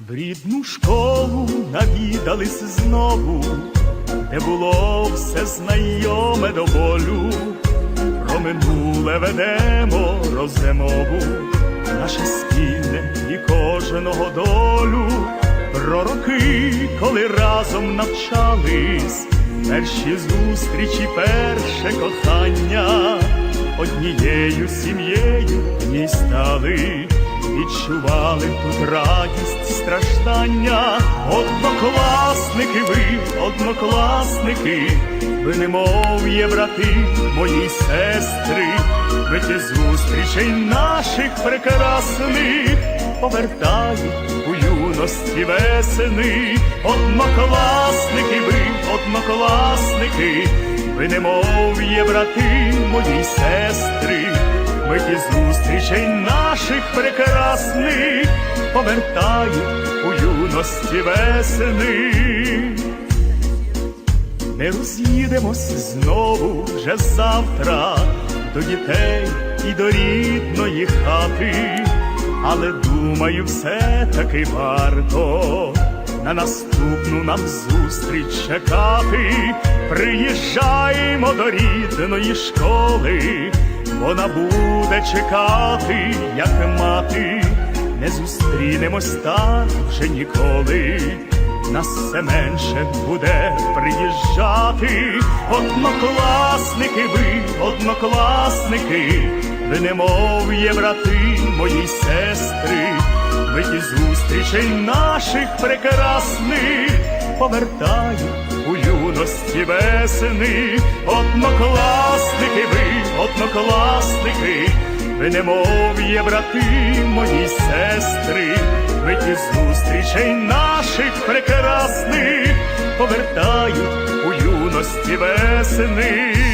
В рідну школу навідались знову, де було все знайоме до болю. Про минуле ведемо розмову, наше спільне і кожного долю, про роки, коли разом навчались, перші зустрічі, перше кохання, однією сім'єю в стали, відчували тут радість, страждання, однокласники ви, однокласники, ви немов є брати мої сестри, миті зустрічей наших прекрасних повертають у юності весени, однокласники ви, однокласники, ви немов є брати мої сестри, миті зустрічей наших прекрасних повертають у юності весени. Ми роз'їдемось знову вже завтра до дітей і до рідної хати, але думаю, все таки варто на наступну нам зустріч чекати. Приїжджаємо до рідної школи, вона буде чекати, як мати, не зустрінемось так вже ніколи нас все менше буде приїжджати. Однокласники ви, однокласники, ви немов є брати мої сестри, ми ті зустрічей наших прекрасних повертають у юності весени. Однокласники ви, однокласники, ви немов брати мої сестри, ми ті зустрічей наших прекрасних повертають у юності весени.